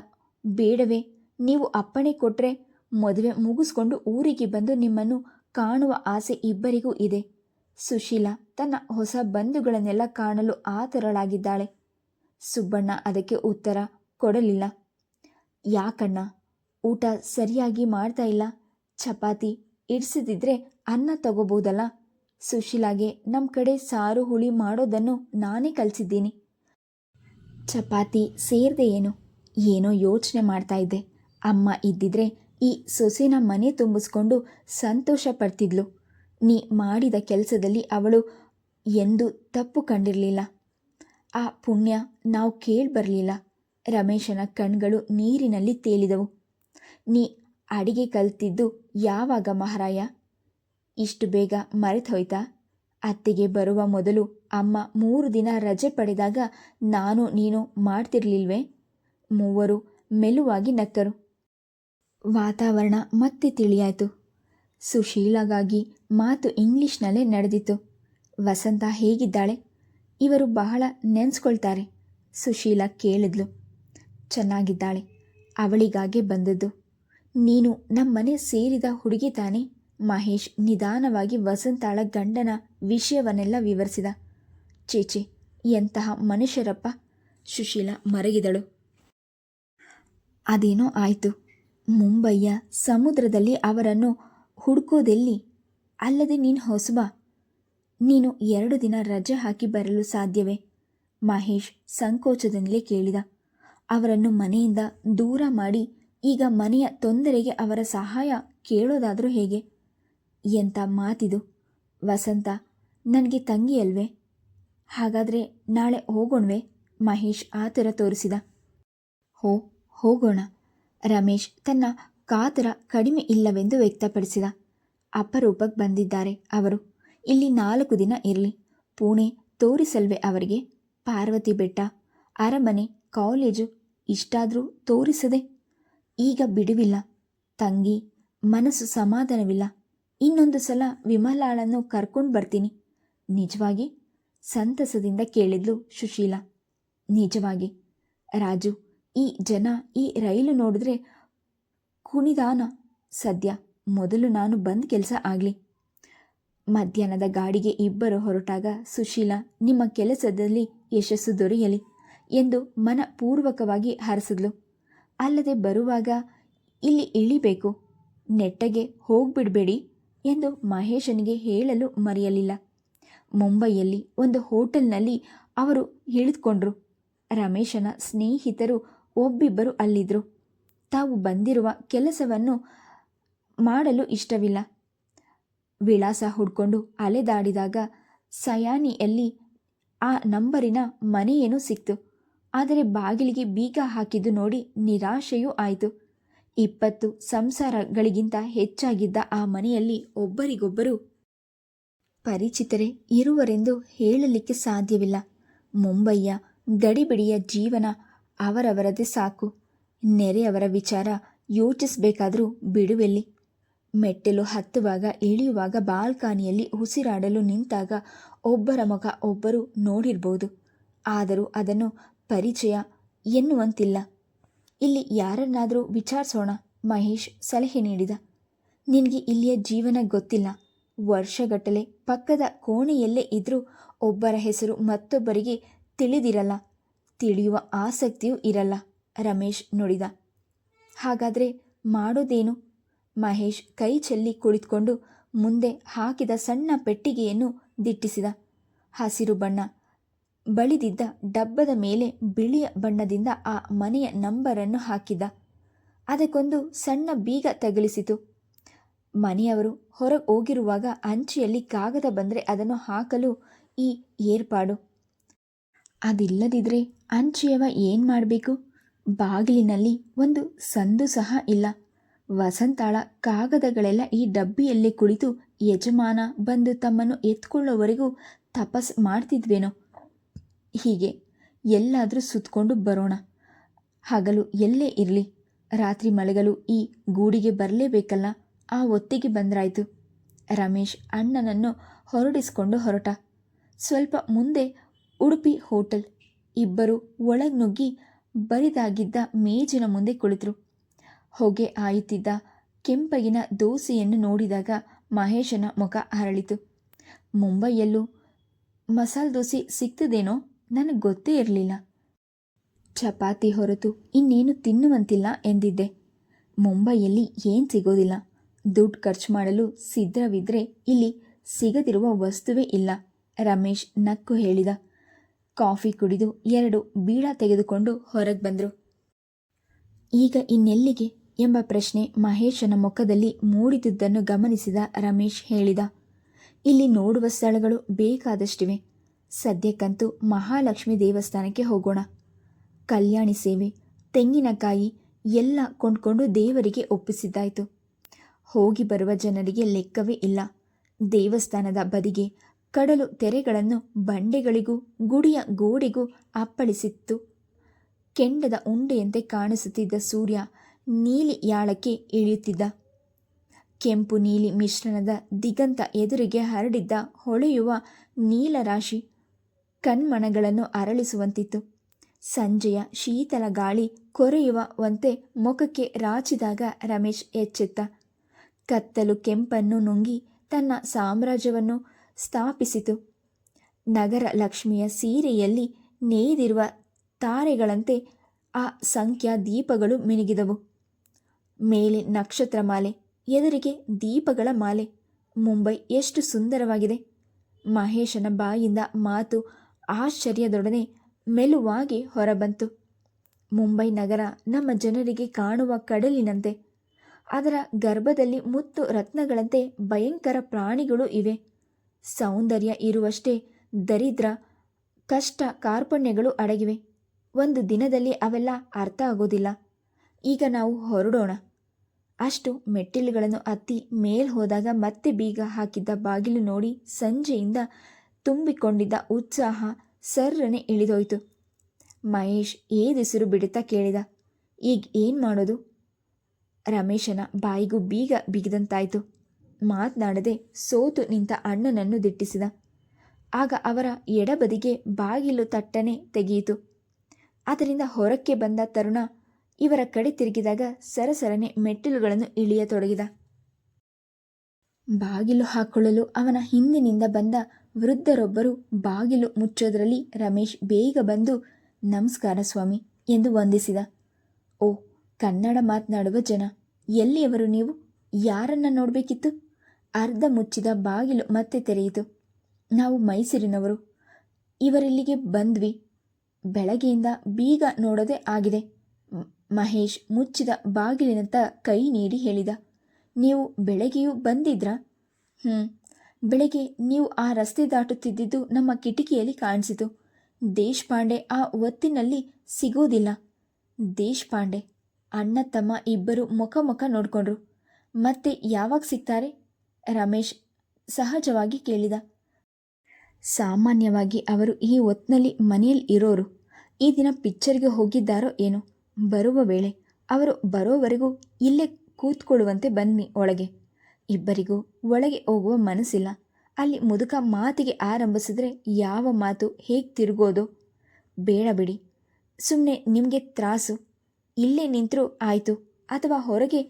ಬೇಡವೇ. ನೀವು ಅಪ್ಪಣೆ ಕೊಟ್ಟರೆ ಮದುವೆ ಮುಗಿಸ್ಕೊಂಡು ಊರಿಗೆ ಬಂದು ನಿಮ್ಮನ್ನು ಕಾಣುವ ಆಸೆ ಇಬ್ಬರಿಗೂ ಇದೆ. ಸುಶೀಲಾ ತನ್ನ ಹೊಸ ಬಂಧುಗಳನ್ನೆಲ್ಲ ಕಾಣಲು ಆತರಳಾಗಿದ್ದಾಳೆ. ಸುಬ್ಬಣ್ಣ ಅದಕ್ಕೆ ಉತ್ತರ ಕೊಡಲಿಲ್ಲ. ಯಾಕಣ್ಣ? ಊಟ ಸರಿಯಾಗಿ ಮಾಡ್ತಾ ಇಲ್ಲ. ಚಪಾತಿ ಇಡ್ಸದಿದ್ರೆ ಅನ್ನ ತಗೋಬೋದಲ್ಲ? ಸುಶೀಲಾಗೆ ನಮ್ಮ ಕಡೆ ಸಾರು ಹುಳಿ ಮಾಡೋದನ್ನು ನಾನೇ ಕಲಿಸಿದ್ದೀನಿ. ಚಪಾತಿ ಸೇರಿದೆ ಏನು? ಏನೋ ಯೋಚನೆ ಮಾಡ್ತಾ ಇದ್ದೆ. ಅಮ್ಮ ಇದ್ದಿದ್ರೆ ಈ ಸೊಸೆನ ಮನೆ ತುಂಬಿಸ್ಕೊಂಡು ಸಂತೋಷ ಪಡ್ತಿದ್ಲು. ನೀ ಮಾಡಿದ ಕೆಲಸದಲ್ಲಿ ಅವಳು ಎಂದೂ ತಪ್ಪು ಕಂಡಿರಲಿಲ್ಲ. ಆ ಪುಣ್ಯ ನಾವು ಕೇಳ್ಬರಲಿಲ್ಲ ರಮೇಶನ ಕಣ್ಗಳು ನೀರಿನಲ್ಲಿ ತೇಲಿದವು. ನೀ ಅಡಿಗೆ ಕಲ್ತಿದ್ದು ಯಾವಾಗ ಮಹಾರಾಯ? ಇಷ್ಟು ಬೇಗ ಮರೆತು ಹೋಯ್ತಾ ಅತ್ತೆಗೆ ಬರುವ ಮೊದಲು ಅಮ್ಮ ಮೂರು ದಿನ ರಜೆ ಪಡೆದಾಗ ನಾನು ನೀನು ಮಾಡ್ತಿರ್ಲಿಲ್ವೇ? ಮೂವರು ಮೆಲುವಾಗಿ ನಕ್ಕರು. ವಾತಾವರಣ ಮತ್ತೆ ತಿಳಿಯಾಯಿತು. ಸುಶೀಲಾಗಾಗಿ ಮಾತು ಇಂಗ್ಲಿಷ್ನಲ್ಲೇ ನಡೆದಿತ್ತು. ವಸಂತ ಹೇಗಿದ್ದಾಳೆ? ಇವರು ಬಹಳ ನೆನೆಸ್ಕೊಳ್ತಾರೆ, ಸುಶೀಲಾ ಕೇಳಿದ್ಲು. ಚೆನ್ನಾಗಿದ್ದಾಳೆ, ಅವಳಿಗಾಗೆ ಬಂದದ್ದು. ನೀನು ನಮ್ಮನೆ ಸೇರಿದ ಹುಡುಗಿ ತಾನೆ? ಮಹೇಶ್ ನಿಧಾನವಾಗಿ ವಸಂತಾಳ ಗಂಡನ ವಿಷಯವನ್ನೆಲ್ಲ ವಿವರಿಸಿದ. ಚೇಚೆ ಎಂತಹ ಮನುಷ್ಯರಪ್ಪ, ಸುಶೀಲ ಮರಗಿದಳು. ಅದೇನೋ ಆಯಿತು. ಮುಂಬಯ್ಯ ಸಮುದ್ರದಲ್ಲಿ ಅವರನ್ನು ಹುಡುಕೋದೆಲ್ಲಿ? ಅಲ್ಲದೆ ನೀನು ಹೊಸಬ. ನೀನು ಎರಡು ದಿನ ರಜೆ ಹಾಕಿ ಬರಲು ಸಾಧ್ಯವೇ? ಮಹೇಶ್ ಸಂಕೋಚದಿಂದಲೇ ಕೇಳಿದ. ಅವರನ್ನು ಮನೆಯಿಂದ ದೂರ ಮಾಡಿ ಈಗ ಮನೆಯ ತೊಂದರೆಗೆ ಅವರ ಸಹಾಯ ಕೇಳೋದಾದರೂ ಹೇಗೆ? ಎಂಥ ಮಾತಿದು? ವಸಂತ, ನನಗೆ ತಂಗಿ ಅಲ್ವೇ? ಹಾಗಾದರೆ ನಾಳೆ ಹೋಗೋಣವೇ? ಮಹೇಶ್ ಆತುರ ತೋರಿಸಿದ. ಹೋ, ಹೋಗೋಣ. ರಮೇಶ್ ತನ್ನ ಕಾತರ ಕಡಿಮೆ ಇಲ್ಲವೆಂದು ವ್ಯಕ್ತಪಡಿಸಿದ. ಅಪರೂಪಕ್ಕೆ ಬಂದಿದ್ದಾರೆ ಅವರು. ಇಲ್ಲಿ ನಾಲ್ಕು ದಿನ ಇರಲಿ. ಪುಣೆ ತೋರಿಸಲ್ವೇ ಅವರಿಗೆ? ಪಾರ್ವತಿ ಬೆಟ್ಟ, ಅರಮನೆ, ಕಾಲೇಜು ಇಷ್ಟಾದರೂ ತೋರಿಸದೆ? ಈಗ ಬಿಡುವಿಲ್ಲ. ತಂಗಿ, ಮನಸ್ಸು ಸಮಾಧಾನವಿಲ್ಲ. ಇನ್ನೊಂದು ಸಲ ವಿಮಲಾಳನ್ನು ಕರ್ಕೊಂಡು ಬರ್ತೀನಿ. ನಿಜವಾಗಿ? ಸಂತಸದಿಂದ ಕೇಳಿದ್ಲು ಸುಶೀಲ. ನಿಜವಾಗಿ. ರಾಜು, ಈ ಜನ ಈ ರೈಲು ನೋಡಿದ್ರೆ ಕುಣಿದಾನ. ಸದ್ಯ ಮೊದಲು ನಾನು ಬಂದ್ ಕೆಲಸ ಆಗಲಿ. ಮಧ್ಯಾಹ್ನದ ಗಾಡಿಗೆ ಇಬ್ಬರು ಹೊರಟಾಗ, ಸುಶೀಲ, ನಿಮ್ಮ ಕೆಲಸದಲ್ಲಿ ಯಶಸ್ಸು ದೊರೆಯಲಿ ಎಂದು ಮನಪೂರ್ವಕವಾಗಿ ಹರಸಿದ್ಲು. ಅಲ್ಲದೆ ಬರುವಾಗ, ಇಲ್ಲಿ ಇಳಿಬೇಕು, ನೆಟ್ಟಗೆ ಹೋಗ್ಬಿಡಬೇಡಿ ಎಂದು ಮಹೇಶನಿಗೆ ಹೇಳಲು ಮರೆಯಲಿಲ್ಲ. ಮುಂಬೈಯಲ್ಲಿ ಒಂದು ಹೋಟೆಲ್ನಲ್ಲಿ ಅವರು ಇಳಿದುಕೊಂಡ್ರು. ರಮೇಶನ ಸ್ನೇಹಿತರು ಒಬ್ಬಿಬ್ಬರು ಅಲ್ಲಿದ್ದರು ತಾವು ಬಂದಿರುವ ಕೆಲಸವನ್ನು ಮಾಡಲು ಇಷ್ಟವಿಲ್ಲ. ವಿಳಾಸ ಹುಡ್ಕೊಂಡು ಅಲೆದಾಡಿದಾಗ ಸಯಾನಿಯಲ್ಲಿ ಆ ನಂಬರಿನ ಮನೆಯೇನೂ ಸಿಕ್ತು. ಆದರೆ ಬಾಗಿಲಿಗೆ ಬೀಗ ಹಾಕಿದ್ದು ನೋಡಿ ನಿರಾಶೆಯೂ ಆಯಿತು. ಇಪ್ಪತ್ತು ಸಂಸಾರಗಳಿಗಿಂತ ಹೆಚ್ಚಾಗಿದ್ದ ಆ ಮನೆಯಲ್ಲಿ ಒಬ್ಬರಿಗೊಬ್ಬರು ಪರಿಚಿತರೆ ಇರುವರೆಂದು ಹೇಳಲಿಕ್ಕೆ ಸಾಧ್ಯವಿಲ್ಲ. ಮುಂಬಯ್ಯ ಗಡಿಬಿಡಿಯ ಜೀವನ ಅವರವರದೇ ಸಾಕು. ನೆರೆಯವರ ವಿಚಾರ ಯೋಚಿಸಬೇಕಾದರೂ ಬಿಡುವೆಲ್ಲಿ. ಮೆಟ್ಟಿಲು ಹತ್ತುವಾಗ, ಇಳಿಯುವಾಗ ಬಾಲ್ಕನಿಯಲ್ಲಿ ಉಸಿರಾಡಲು ನಿಂತಾಗ ಒಬ್ಬರ ಮುಖ ಒಬ್ಬರು ನೋಡಿರ್ಬೋದು. ಆದರೂ ಅದನ್ನು ಪರಿಚಯ ಎನ್ನುವಂತಿಲ್ಲ. ಇಲ್ಲಿ ಯಾರನ್ನಾದರೂ ವಿಚಾರಿಸೋಣ, ಮಹೇಶ್ ಸಲಹೆ ನೀಡಿದ. ನಿನಗೆ ಇಲ್ಲಿಯ ಜೀವನ ಗೊತ್ತಿಲ್ಲ. ವರ್ಷಗಟ್ಟಲೆ ಪಕ್ಕದ ಕೋಣೆಯಲ್ಲೇ ಇದ್ದರೂ ಒಬ್ಬರ ಹೆಸರು ಮತ್ತೊಬ್ಬರಿಗೆ ತಿಳಿದಿರಲ್ಲ. ತಿಳಿಯುವ ಆಸಕ್ತಿಯೂ ಇರಲ್ಲ. ರಮೇಶ್ ನುಡಿದ. ಹಾಗಾದರೆ ಮಾಡೋದೇನು? ಮಹೇಶ್ ಕೈ ಚೆಲ್ಲಿ ಕುಳಿತುಕೊಂಡು ಮುಂದೆ ಹಾಕಿದ ಸಣ್ಣ ಪೆಟ್ಟಿಗೆಯನ್ನು ದಿಟ್ಟಿಸಿದ. ಹಸಿರು ಬಣ್ಣ ಬಳಿದಿದ್ದ ಡಬ್ಬದ ಮೇಲೆ ಬಿಳಿಯ ಬಣ್ಣದಿಂದ ಆ ಮನೆಯ ನಂಬರನ್ನು ಹಾಕಿದ್ದ ಅದಕ್ಕೊಂದು ಸಣ್ಣ ಬೀಗ ತಗಲಿಸಿತು ಮನೆಯವರು ಹೊರಗೆ ಹೋಗಿರುವಾಗ ಅಂಚಿಯಲ್ಲಿ ಕಾಗದ ಬಂದರೆ ಅದನ್ನು ಹಾಕಲು ಈ ಏರ್ಪಾಡು. ಅದಿಲ್ಲದಿದ್ದರೆ ಅಂಚಿಯವ ಏನು ಮಾಡಬೇಕು? ಬಾಗಿಲಿನಲ್ಲಿ ಒಂದು ಸಂದು ಸಹ ಇಲ್ಲ. ವಸಂತಾಳ ಕಾಗದಗಳೆಲ್ಲ ಈ ಡಬ್ಬಿಯಲ್ಲೇ ಕುಳಿತು ಯಜಮಾನ ಬಂದು ತಮ್ಮನ್ನು ಎತ್ಕೊಳ್ಳೋವರೆಗೂ ತಪಸ್ ಮಾಡ್ತಿದ್ವೇನೋ? ಹೀಗೆ ಎಲ್ಲಾದರೂ ಸುತ್ತಕೊಂಡು ಬರೋಣ. ಹಗಲು ಎಲ್ಲೇ ಇರಲಿ? ರಾತ್ರಿ ಮಲಗಲು ಈ ಗೂಡಿಗೆ ಬರಲೇಬೇಕಲ್ಲ? ಆ ಒತ್ತಿಗೆ ಬಂದ್ರಾಯ್ತು. ರಮೇಶ್ ಅಣ್ಣನನ್ನು ಹೊರಡಿಸಿಕೊಂಡು ಹೊರಟ. ಸ್ವಲ್ಪ ಮುಂದೆ ಉಡುಪಿ ಹೋಟೆಲ್. ಇಬ್ಬರು ಒಳಗೆ ನುಗ್ಗಿ ಬರಿದಾಗಿದ್ದ ಮೇಜಿನ ಮುಂದೆ ಕುಳಿತರು. ಹೊಗೆ ಆಯುತ್ತಿದ್ದ ಕೆಂಪಗಿನ ದೋಸೆಯನ್ನು ನೋಡಿದಾಗ ಮಹೇಶನ ಮುಖ ಅರಳಿತು. ಮುಂಬೈಯಲ್ಲೂ ಮಸಾಲ ದೋಸೆ ಸಿಗ್ತದೇನೋ ನನಗೆ ಗೊತ್ತೇ ಇರಲಿಲ್ಲ. ಚಪಾತಿ ಹೊರತು ಇನ್ನೇನು ತಿನ್ನುವಂತಿಲ್ಲ ಎಂದಿದ್ದೆ. ಮುಂಬೈಯಲ್ಲಿ ಏನು ಸಿಗೋದಿಲ್ಲ. ದುಡ್ಡು ಖರ್ಚು ಮಾಡಲು ಸಿದ್ಧವಿದ್ದರೆ ಇಲ್ಲಿ ಸಿಗದಿರುವ ವಸ್ತುವೇ ಇಲ್ಲ. ರಮೇಶ್ ನಕ್ಕು ಹೇಳಿದ. ಕಾಫಿ ಕುಡಿದು ಎರಡು ಬೀಡ ತೆಗೆದುಕೊಂಡು ಹೊರಗೆ ಬಂದರು. ಈಗ ಇನ್ನೆಲ್ಲಿಗೆ ಎಂಬ ಪ್ರಶ್ನೆ ಮಹೇಶನ ಮುಖದಲ್ಲಿ ಮೂಡಿದುದನ್ನು ಗಮನಿಸಿದ ರಮೇಶ್ ಹೇಳಿದ, ಇಲ್ಲಿ ನೋಡುವ ಸ್ಥಳಗಳು ಬೇಕಾದಷ್ಟಿವೆ. ಸದ್ಯಕ್ಕಂತೂ ಮಹಾಲಕ್ಷ್ಮಿ ದೇವಸ್ಥಾನಕ್ಕೆ ಹೋಗೋಣ. ಕಲ್ಯಾಣಿ ಸೇವೆ, ತೆಂಗಿನಕಾಯಿ ಎಲ್ಲ ಕೊಂಡ್ಕೊಂಡು ದೇವರಿಗೆ ಒಪ್ಪಿಸಿದ್ದಾಯಿತು. ಹೋಗಿ ಬರುವ ಜನರಿಗೆ ಲೆಕ್ಕವೇ ಇಲ್ಲ. ದೇವಸ್ಥಾನದ ಬದಿಗೆ ಕಡಲು ತೆರೆಗಳನ್ನು ಬಂಡೆಗಳಿಗೂ ಗುಡಿಯ ಗೋಡೆಗೂ ಅಪ್ಪಳಿಸಿತ್ತು. ಕೆಂಡದ ಉಂಡೆಯಂತೆ ಕಾಣಿಸುತ್ತಿದ್ದ ಸೂರ್ಯ ನೀಲಿ ಯಾಳಕ್ಕೆ ಇಳಿಯುತ್ತಿದ್ದ. ಕೆಂಪು ನೀಲಿ ಮಿಶ್ರಣದ ದಿಗಂತ ಎದುರಿಗೆ ಹರಡಿದ್ದ ಹೊಳೆಯುವ ನೀಲರಾಶಿ ಕಣ್ಮಣಗಳನ್ನು ಅರಳಿಸುವಂತಿತ್ತು. ಸಂಜೆಯ ಶೀತಲ ಗಾಳಿ ಕೊರೆಯುವಂತೆ ಮುಖಕ್ಕೆ ರಾಚಿದಾಗ ರಮೇಶ್ ಎಚ್ಚೆತ್ತ. ಕತ್ತಲು ಕೆಂಪನ್ನು ನುಂಗಿ ತನ್ನ ಸಾಮ್ರಾಜ್ಯವನ್ನು ಸ್ಥಾಪಿಸಿತು. ನಗರ ಲಕ್ಷ್ಮಿಯ ಸೀರೆಯಲ್ಲಿ ನೇಯ್ದಿರುವ ತಾರೆಗಳಂತೆ ಆ ಸಂಖ್ಯಾ ದೀಪಗಳು ಮಿನುಗಿದವು. ಮೇಲೆ ನಕ್ಷತ್ರ ಮಾಲೆ, ಎದುರಿಗೆ ದೀಪಗಳ ಮಾಲೆ. ಮುಂಬೈ ಎಷ್ಟು ಸುಂದರವಾಗಿದೆ. ಮಹೇಶನ ಬಾಯಿಂದ ಮಾತು ಆಶ್ಚರ್ಯದೊಡನೆ ಮೆಲುವಾಗಿ ಹೊರಬಂತು. ಮುಂಬೈ ನಗರ ನಮ್ಮ ಜನರಿಗೆ ಕಾಣುವ ಕಡಲಿನಂತೆ. ಅದರ ಗರ್ಭದಲ್ಲಿ ಮುತ್ತು ರತ್ನಗಳಂತೆ ಭಯಂಕರ ಪ್ರಾಣಿಗಳು ಇವೆ. ಸೌಂದರ್ಯ ಇರುವಷ್ಟೇ ದರಿದ್ರ ಕಷ್ಟ ಕಾರ್ಪಣ್ಯಗಳು ಅಡಗಿವೆ. ಒಂದು ದಿನದಲ್ಲಿ ಅವೆಲ್ಲ ಅರ್ಥ ಆಗೋದಿಲ್ಲ. ಈಗ ನಾವು ಹೊರಡೋಣ. ಅಷ್ಟು ಮೆಟ್ಟಿಲುಗಳನ್ನು ಹತ್ತಿ ಮೇಲ್ ಹೋದಾಗ ಮತ್ತೆ ಬೀಗ ಹಾಕಿದ್ದ ಬಾಗಿಲು ನೋಡಿ ಸಂಜೆಯಿಂದ ತುಂಬಿಕೊಂಡಿದ್ದ ಉತ್ಸಾಹ ಸರ್ರನೆ ಇಳಿದೋಯ್ತು. ಮಹೇಶ್ ಏದೆಸರು ಬಿಡುತ್ತಾ ಕೇಳಿದ, ಈಗ ಏನು ಮಾಡೋದು? ರಮೇಶನ ಬಾಯಿಗೂ ಬೀಗ ಬಿಗಿದಂತಾಯಿತು. ಮಾತನಾಡದೆ ಸೋತು ನಿಂತ ಅಣ್ಣನನ್ನು ದಿಟ್ಟಿಸಿದ. ಆಗ ಅವರ ಎಡಬದಿಗೆ ಬಾಗಿಲು ತಟ್ಟನೆ ತೆಗೆಯಿತು. ಅದರಿಂದ ಹೊರಕ್ಕೆ ಬಂದ ತರುಣ ಇವರ ಕಡೆ ತಿರುಗಿದಾಗ ಸರಸರನೆ ಮೆಟ್ಟಿಲುಗಳನ್ನು ಇಳಿಯತೊಡಗಿದ. ಬಾಗಿಲು ಹಾಕೊಳ್ಳಲು ಅವನ ಹಿಂದಿನಿಂದ ಬಂದ ವೃದ್ಧರೊಬ್ಬರು ಬಾಗಿಲು ಮುಚ್ಚೋದರಲ್ಲಿ ರಮೇಶ್ ಬೇಗ ಬಂದು, ನಮಸ್ಕಾರ ಸ್ವಾಮಿ ಎಂದು ವಂದಿಸಿದ. ಓ, ಕನ್ನಡ ಮಾತನಾಡುವ ಜನ, ಎಲ್ಲಿಯವರು ನೀವು? ಯಾರನ್ನ ನೋಡಬೇಕಿತ್ತು? ಅರ್ಧ ಮುಚ್ಚಿದ ಬಾಗಿಲು ಮತ್ತೆ ತೆರೆಯಿತು. ನಾವು ಮೈಸೂರಿನವರು. ಇವರಿಲ್ಲಿಗೆ ಬಂದ್ವಿ. ಬೆಳಗ್ಗೆಯಿಂದ ಬೀಗ ನೋಡೋದೇ ಆಗಿದೆ. ಮಹೇಶ್ ಮುಚ್ಚಿದ ಬಾಗಿಲಿನತ್ತ ಕೈ ನೀಡಿ ಹೇಳಿದ, ನೀವು ಬೆಳಗ್ಗೆಯೂ ಬಂದಿದ್ರಾ? ಹ್ಞೂ ಬೆಳಗ್ಗೆ ನೀವು ಆ ರಸ್ತೆ ದಾಟುತ್ತಿದ್ದಿದ್ದು ನಮ್ಮ ಕಿಟಕಿಯಲ್ಲಿ ಕಾಣಿಸಿತು. ದೇಶಪಾಂಡೆ ಆ ಒತ್ತಿನಲ್ಲಿ ಸಿಗೋದಿಲ್ಲ. ದೇಶಪಾಂಡೆ? ಅಣ್ಣ ತಮ್ಮ ಇಬ್ಬರು ಮುಖ ಮುಖ ನೋಡಿಕೊಂಡ್ರು. ಮತ್ತೆ ಯಾವಾಗ ಸಿಗ್ತಾರೆ? ರಮೇಶ್ ಸಹಜವಾಗಿ ಕೇಳಿದ. ಸಾಮಾನ್ಯವಾಗಿ ಅವರು ಈ ಹೊತ್ನಲ್ಲಿ ಮನೆಯಲ್ಲಿ ಇರೋರು. ಈ ದಿನ ಪಿಕ್ಚರ್ಗೆ ಹೋಗಿದ್ದಾರೋ ಏನೋ. ಬರುವ ವೇಳೆ ಅವರು ಬರೋವರೆಗೂ ಇಲ್ಲೇ ಕೂತ್ಕೊಳ್ಳುವಂತೆ ಬನ್ನಿ ಒಳಗೆ. ಇಬ್ಬರಿಗೂ ಒಳಗೆ ಹೋಗುವ ಮನಸ್ಸಿಲ್ಲ. ಅಲ್ಲಿ ಮುದುಕ ಮಾತಿಗೆ ಆರಂಭಿಸಿದ್ರೆ ಯಾವ ಮಾತು ಹೇಗೆ ತಿರುಗೋದು. ಬೇಡ ಬಿಡಿ. ಸುಮ್ಮನೆ ನಿಮಗೆ ತ್ರಾಸು. ಇಲ್ಲೇ ನಿಂತರೂ ಆಯಿತು. ಅಥವಾ ಹೊರಗೆ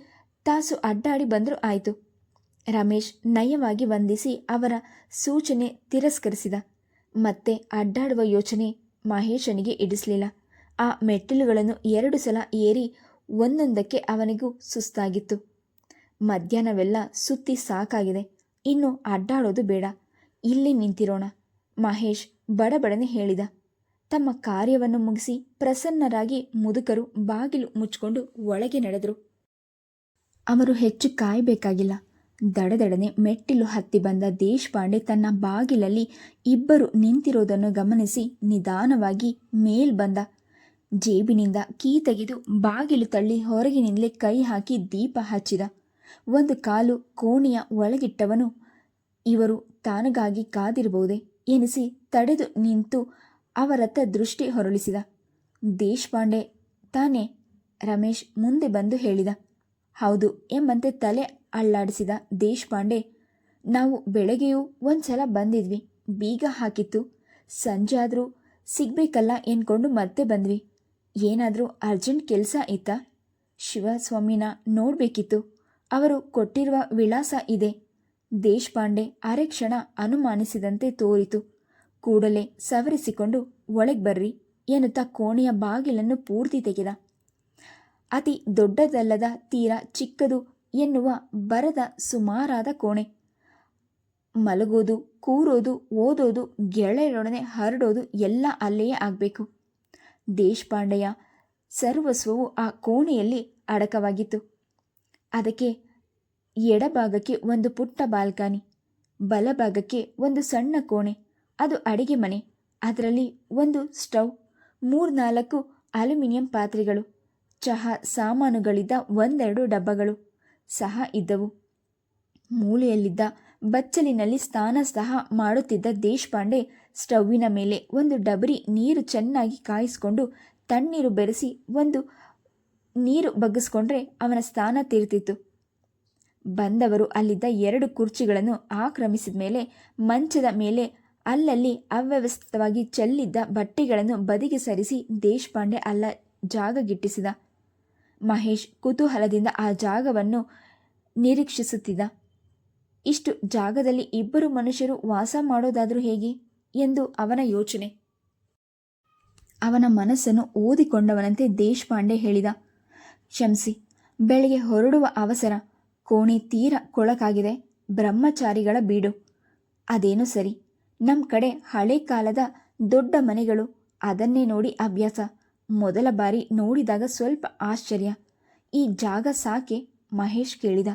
ತಾಸು ಅಡ್ಡಾಡಿ ಬಂದರೂ ಆಯಿತು. ರಮೇಶ್ ನಯವಾಗಿ ವಂದಿಸಿ ಅವರ ಸೂಚನೆ ತಿರಸ್ಕರಿಸಿದ. ಮತ್ತೆ ಅಡ್ಡಾಡುವ ಯೋಚನೆ ಮಹೇಶನಿಗೆ ಇಡಿಸಲಿಲ್ಲ. ಆ ಮೆಟ್ಟಿಲುಗಳನ್ನು ಎರಡು ಸಲ ಏರಿ ಒಂದೊಂದಕ್ಕೆ ಅವನಿಗೂ ಸುಸ್ತಾಗಿತ್ತು. ಮಧ್ಯಾಹ್ನವೆಲ್ಲ ಸುತ್ತಿ ಸಾಕಾಗಿದೆ. ಇನ್ನು ಅಡ್ಡಾಡೋದು ಬೇಡ. ಇಲ್ಲಿ ನಿಂತಿರೋಣ. ಮಹೇಶ್ ಬಡಬಡನೆ ಹೇಳಿದ. ತಮ್ಮ ಕಾರ್ಯವನ್ನು ಮುಗಿಸಿ ಪ್ರಸನ್ನರಾಗಿ ಮುದುಕರು ಬಾಗಿಲು ಮುಚ್ಚಿಕೊಂಡು ಒಳಗೆ ನಡೆದರು. ಅವರು ಹೆಚ್ಚು ಕಾಯಬೇಕಾಗಿಲ್ಲ. ದಡದಡನೆ ಮೆಟ್ಟಿಲು ಹತ್ತಿ ಬಂದ ದೇಶಪಾಂಡೆ ತನ್ನ ಬಾಗಿಲಲ್ಲಿ ಇಬ್ಬರು ನಿಂತಿರೋದನ್ನು ಗಮನಿಸಿ ನಿಧಾನವಾಗಿ ಮೇಲ್ ಬಂದ. ಜೇಬಿನಿಂದ ಕೀ ತೆಗೆದು ಬಾಗಿಲು ತಳ್ಳಿ ಹೊರಗಿನಿಂದಲೇ ಕೈ ಹಾಕಿ ದೀಪ ಹಚ್ಚಿದ. ಒಂದು ಕಾಲು ಕೋಣೆಯ ಒಳಗಿಟ್ಟವನು, ಇವರು ತಾನಗಾಗಿ ಕಾದಿರಬಹುದೇ? ಎನಿಸಿ ತಡೆದು ನಿಂತು ಅವರತ್ತ ದೃಷ್ಟಿ ಹೊರಳಿಸಿದ. ದೇಶಪಾಂಡೆ ತಾನೇ ರಮೇಶ್ ಮುಂದೆ ಬಂದು ಹೇಳಿದ. ಹೌದು, ಎಂಬಂತೆ ತಲೆ ಅಳ್ಳಾಡಿಸಿದ ದೇಶಪಾಂಡೆ, ನಾವು ಬೆಳಗ್ಗೆಯೂ ಒಂದ್ಸಲ ಬಂದಿದ್ವಿ. ಬೀಗ ಹಾಕಿತ್ತು. ಸಂಜೆ ಆದರೂ ಸಿಗ್ಬೇಕಲ್ಲ ಎನ್ಕೊಂಡು ಮತ್ತೆ ಬಂದ್ವಿ. ಏನಾದರೂ ಅರ್ಜೆಂಟ್ ಕೆಲಸ ಇತ್ತಾ? ಶಿವಸ್ವಾಮಿನ ನೋಡಬೇಕಿತ್ತು. ಅವರು ಕೊಟ್ಟಿರುವ ವಿಳಾಸ ಇದೆ. ದೇಶಪಾಂಡೆ ಕ್ಷಣ ಅನುಮಾನಿಸಿದಂತೆ ತೋರಿತು. ಕೂಡಲೇ ಸವರಿಸಿಕೊಂಡು, ಒಳಗೆ ಬರ್ರಿ ಎನ್ನುತ್ತಾ ಕೋಣೆಯ ಬಾಗಿಲನ್ನು ಪೂರ್ತಿ ತೆಗೆದ. ಅತಿ ದೊಡ್ಡದಲ್ಲದ ತೀರ ಚಿಕ್ಕದು ಎನ್ನುವ ಬರದ ಸುಮಾರಾದ ಕೋಣೆ. ಮಲಗೋದು, ಕೂರೋದು, ಓದೋದು, ಗೆಳೆಯರೊಡನೆ ಹರಡೋದು ಎಲ್ಲ ಅಲ್ಲೆಯೇ ಆಗಬೇಕು. ದೇಶಪಾಂಡೆಯ ಸರ್ವಸ್ವವು ಆ ಕೋಣೆಯಲ್ಲಿ ಅಡಕವಾಗಿತ್ತು. ಅದಕ್ಕೆ ಎಡಭಾಗಕ್ಕೆ ಒಂದು ಪುಟ್ಟ ಬಾಲ್ಕನಿ, ಬಲಭಾಗಕ್ಕೆ ಒಂದು ಸಣ್ಣ ಕೋಣೆ, ಅದು ಅಡಿಗೆ ಮನೆ, ಅದರಲ್ಲಿ ಒಂದು ಸ್ಟವ್, ಮೂರ್ನಾಲ್ಕು ಅಲ್ಯೂಮಿನಿಯಂ ಪಾತ್ರೆಗಳು, ಚಹಾ ಸಾಮಾನುಗಳಿದ್ದ ಒಂದೆರಡು ಡಬ್ಬಗಳು. ಸಹ ಇದ್ದವು. ಮೂಲೆಯಲ್ಲಿದ್ದ ಬಚ್ಚಲಿನಲ್ಲಿ ಸ್ನಾನ ಸಹ ಮಾಡುತ್ತಿದ್ದ ದೇಶಪಾಂಡೆ ಸ್ಟವ್ವಿನ ಮೇಲೆ ಒಂದು ಡಬರಿ ನೀರು ಚೆನ್ನಾಗಿ ಕಾಯಿಸಿಕೊಂಡು ತಣ್ಣೀರು ಬೆರೆಸಿ ಒಂದು ನೀರು ಬಗ್ಗಿಸ್ಕೊಂಡ್ರೆ ಅವನ ಸ್ಥಾನ ತೀರ್ತಿತ್ತು. ಬಂದವರು ಅಲ್ಲಿದ್ದ ಎರಡು ಕುರ್ಚಿಗಳನ್ನು ಆಕ್ರಮಿಸಿದ ಮೇಲೆ ಮಂಚದ ಮೇಲೆ ಅಲ್ಲಲ್ಲಿ ಅವ್ಯವಸ್ಥಿತವಾಗಿ ಚೆಲ್ಲಿದ್ದ ಬಟ್ಟೆಗಳನ್ನು ಬದಿಗೆ ಸರಿಸಿ ದೇಶಪಾಂಡೆ ಅಲ್ಲ ಜಾಗ ಗಿಟ್ಟಿಸಿದ. ಮಹೇಶ್ ಕುತೂಹಲದಿಂದ ಆ ಜಾಗವನ್ನು ನಿರೀಕ್ಷಿಸುತ್ತಿದ್ದ. ಇಷ್ಟು ಜಾಗದಲ್ಲಿ ಇಬ್ಬರು ಮನುಷ್ಯರು ವಾಸ ಮಾಡೋದಾದರೂ ಹೇಗೆ? ಎಂದು ಅವನ ಯೋಚನೆ. ಅವನ ಮನಸ್ಸನ್ನು ಓದಿಕೊಂಡವನಂತೆ ದೇಶಪಾಂಡೆ ಹೇಳಿದ. ಕ್ಷಮಿಸಿ, ಬೆಳಿಗ್ಗೆ ಹೊರಡುವ ಅವಸರ. ಕೋಣೆ ತೀರ ಕೊಳಕಾಗಿದೆ. ಬ್ರಹ್ಮಚಾರಿಗಳ ಬೀಡು. ಅದೇನು ಸರಿ. ನಮ್ಮ ಕಡೆ ಹಳೆ ಕಾಲದ ದೊಡ್ಡ ಮನೆಗಳು. ಅದನ್ನೇ ನೋಡಿ ಅಭ್ಯಾಸ. ಮೊದಲ ಬಾರಿ ನೋಡಿದಾಗ ಸ್ವಲ್ಪ ಆಶ್ಚರ್ಯ. ಈ ಜಾಗ ಸಾಕೆ? ಮಹೇಶ್ ಕೇಳಿದ.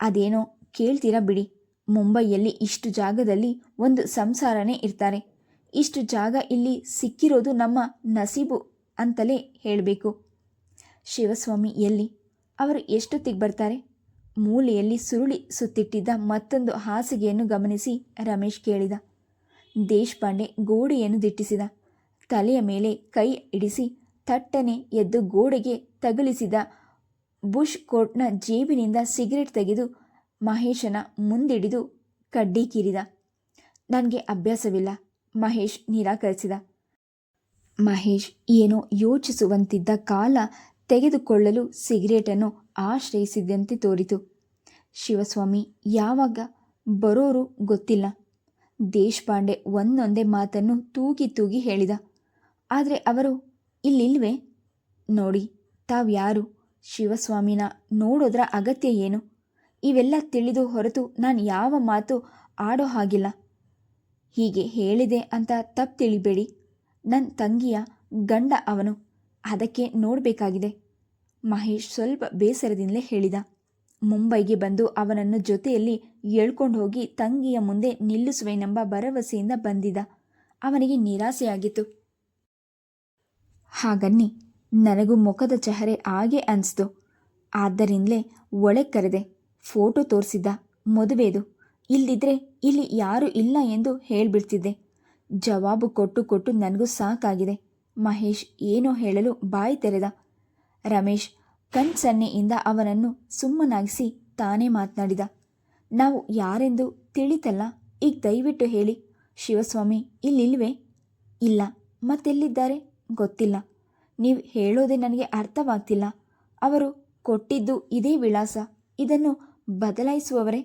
ಅದೇನೋ ಕೇಳ್ತೀರಾ ಬಿಡಿ. ಮುಂಬೈಯಲ್ಲಿ ಇಷ್ಟು ಜಾಗದಲ್ಲಿ ಒಂದು ಸಂಸಾರನೇ ಇರ್ತಾರೆ. ಇಷ್ಟು ಜಾಗ ಇಲ್ಲಿ ಸಿಕ್ಕಿರೋದು ನಮ್ಮ ನಸೀಬು ಅಂತಲೇ ಹೇಳಬೇಕು. ಶಿವಸ್ವಾಮಿ ಎಲ್ಲಿ? ಅವರು ಎಷ್ಟೊತ್ತಿಗೆ ಬರ್ತಾರೆ? ಮೂಲೆಯಲ್ಲಿ ಸುರುಳಿ ಸುತ್ತಿಟ್ಟಿದ್ದ ಮತ್ತೊಂದು ಹಾಸಿಗೆಯನ್ನು ಗಮನಿಸಿ ರಮೇಶ್ ಕೇಳಿದ. ದೇಶಪಾಂಡೆ ಗೋಡೆಯನ್ನು ದಿಟ್ಟಿಸಿದ. ತಲೆಯ ಮೇಲೆ ಕೈ ಇಡಿಸಿ ಥಟ್ಟನೆ ಎದ್ದು ಗೋಡೆಗೆ ತಗುಲಿಸಿದ ಬುಷ್ ಕೋಟ್ನ ಜೇಬಿನಿಂದ ಸಿಗರೆಟ್ ತೆಗೆದು ಮಹೇಶನ ಮುಂದಿಡಿದು ಕಡ್ಡಿ ಕೀರಿದ. ನನಗೆ ಅಭ್ಯಾಸವಿಲ್ಲ, ಮಹೇಶ್ ನಿರಾಕರಿಸಿದ. ಮಹೇಶ್ ಏನೋ ಯೋಚಿಸುವಂತಿದ್ದ ಕಾಲ ತೆಗೆದುಕೊಳ್ಳಲು ಸಿಗರೇಟನ್ನು ಆಶ್ರಯಿಸಿದಂತೆ ತೋರಿತು. ಶಿವಸ್ವಾಮಿ, ಯಾವಾಗ ಬರೋರು ಗೊತ್ತಿಲ್ಲ, ದೇಶಪಾಂಡೆ ಒಂದೊಂದೇ ಮಾತನ್ನು ತೂಗಿ ತೂಗಿ ಹೇಳಿದ. ಆದರೆ ಅವರು ಇಲ್ಲಿಲ್ವೇ? ನೋಡಿ, ತಾವ್ಯಾರು ಶಿವಸ್ವಾಮಿನ ನೋಡೋದ್ರ ಅಗತ್ಯ ಏನು? ಇವೆಲ್ಲ ತಿಳಿದು ಹೊರತು ನಾನು ಯಾವ ಮಾತು ಆಡೋ ಹಾಗಿಲ್ಲ. ಹೀಗೆ ಹೇಳಿದೆ ಅಂತ ತಪ್ಪು ತಿಳಿಬೇಡಿ. ನನ್ನ ತಂಗಿಯ ಗಂಡ ಅವನು. ಅದಕ್ಕೆ ನೋಡಬೇಕಾಗಿದೆ. ಮಹೇಶ್ ಸ್ವಲ್ಪ ಬೇಸರದಿಂದಲೇ ಹೇಳಿದ. ಮುಂಬೈಗೆ ಬಂದು ಅವನನ್ನು ಜೊತೆಯಲ್ಲಿ ಎಳ್ಕೊಂಡು ಹೋಗಿ ತಂಗಿಯ ಮುಂದೆ ನಿಲ್ಲಿಸುವೆನೆಂಬ ಭರವಸೆಯಿಂದ ಬಂದಿದ್ದ ಅವನಿಗೆ ನಿರಾಸೆಯಾಗಿತ್ತು. ಹಾಗನ್ನಿ ನನಗೂ ಮುಖದ ಚಹರೆ ಹಾಗೆ ಅನಿಸ್ತು. ಆದ್ದರಿಂದಲೇ ಒಳಗೆ ಕರೆದೆ, ಫೋಟೋ ತೋರಿಸಿದ್ದ, ಮದುವೆದು. ಇಲ್ಲಿದ್ರೆ ಇಲ್ಲಿ ಯಾರೂ ಇಲ್ಲ ಎಂದು ಹೇಳ್ಬಿಡ್ತಿದ್ದೆ. ಜವಾಬು ಕೊಟ್ಟು ಕೊಟ್ಟು ನನಗೂ ಸಾಕಾಗಿದೆ. ಮಹೇಶ್ ಏನೋ ಹೇಳಲು ಬಾಯಿ ತೆರೆದ. ರಮೇಶ್ ಕಣ್ಸನ್ನೆಯಿಂದ ಅವನನ್ನು ಸುಮ್ಮನಾಗಿಸಿ ತಾನೇ ಮಾತನಾಡಿದ. ನಾವು ಯಾರೆಂದು ತಿಳಿತಲ್ಲ, ಈಗ ದಯವಿಟ್ಟು ಹೇಳಿ, ಶಿವಸ್ವಾಮಿ ಇಲ್ಲಿಲ್ವೇ? ಇಲ್ಲ, ಮತ್ತೆಲ್ಲಿದ್ದಾರೆ? ಗೊತ್ತಿಲ್ಲ. ನೀವು ಹೇಳೋದೇ ನನಗೆ ಅರ್ಥವಾಗ್ತಿಲ್ಲ. ಅವರು ಕೊಟ್ಟಿದ್ದು ಇದೇ ವಿಳಾಸ. ಇದನ್ನು ಬದಲಾಯಿಸುವವರೇ?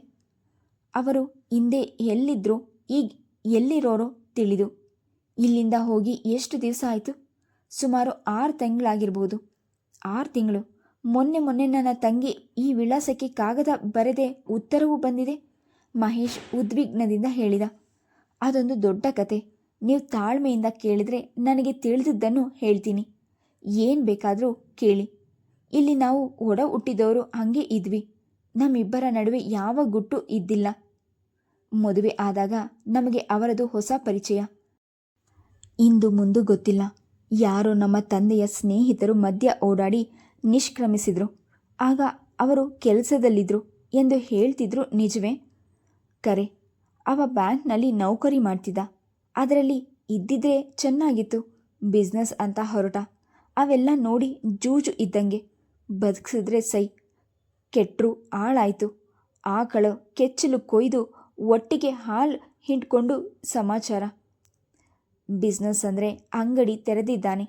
ಅವರು ಹಿಂದೆ ಎಲ್ಲಿದ್ದರು ಈಗ ಎಲ್ಲಿರೋರೋ ತಿಳಿದು. ಇಲ್ಲಿಂದ ಹೋಗಿ ಎಷ್ಟು ದಿವಸ ಆಯಿತು? ಸುಮಾರು ಆರು ತಿಂಗಳಾಗಿರ್ಬೋದು. ಆರು ತಿಂಗಳು. ಮೊನ್ನೆ ಮೊನ್ನೆ ನನ್ನ ತಂಗಿ ಈ ವಿಳಾಸಕ್ಕೆ ಕಾಗದ ಬರೆದೆ ಉತ್ತರವೂ ಬಂದಿದೆ. ಮಹೇಶ್ ಉದ್ವಿಗ್ನದಿಂದ ಹೇಳಿದ. ಅದೊಂದು ದೊಡ್ಡ ಕತೆ. ನೀವು ತಾಳ್ಮೆಯಿಂದ ಕೇಳಿದರೆ ನನಗೆ ತಿಳಿದಿದ್ದನ್ನು ಹೇಳ್ತೀನಿ. ಏನು ಬೇಕಾದರೂ ಕೇಳಿ. ಇಲ್ಲಿ ನಾವು ಒಡ ಹುಟ್ಟಿದವರು ಹಾಗೆ ಇದ್ವಿ. ನಮ್ಮಿಬ್ಬರ ನಡುವೆ ಯಾವ ಗುಟ್ಟು ಇದ್ದಿಲ್ಲ. ಮದುವೆ ಆದಾಗ ನಮಗೆ ಅವರದು ಹೊಸ ಪರಿಚಯ. ಇಂದು ಮುಂದು ಗೊತ್ತಿಲ್ಲ. ಯಾರೋ ನಮ್ಮ ತಂದೆಯ ಸ್ನೇಹಿತರು ಮಧ್ಯ ಓಡಾಡಿ ನಿಷ್ಕ್ರಮಿಸಿದರು. ಆಗ ಅವರು ಕೆಲಸದಲ್ಲಿದ್ದರು ಎಂದು ಹೇಳ್ತಿದ್ರು ನಿಜವೇ? ಕರೆ, ಅವ ಬ್ಯಾಂಕ್ನಲ್ಲಿ ನೌಕರಿ ಮಾಡ್ತಿದ್ದ. ಅದರಲ್ಲಿ ಇದ್ದಿದ್ರೆ ಚೆನ್ನಾಗಿತ್ತು ಬಿಸ್ನೆಸ್ ಅಂತ ಹೊರಟ. ಅವೆಲ್ಲ ನೋಡಿ ಜೂಜು ಇದ್ದಂಗೆ. ಬದುಕಿಸಿದ್ರೆ ಸೈ ಕೆಟ್ಟರು ಹಾಳಾಯಿತು. ಆಕಳು ಕೆಚ್ಚಲು ಕೊಯ್ದು ಒಟ್ಟಿಗೆ ಹಾಲು ಹಿಂಡ್ಕೊಂಡು ಸಮಾಚಾರ. ಬಿಸ್ನೆಸ್ ಅಂದರೆ ಅಂಗಡಿ ತೆರೆದಿದ್ದಾನೆ.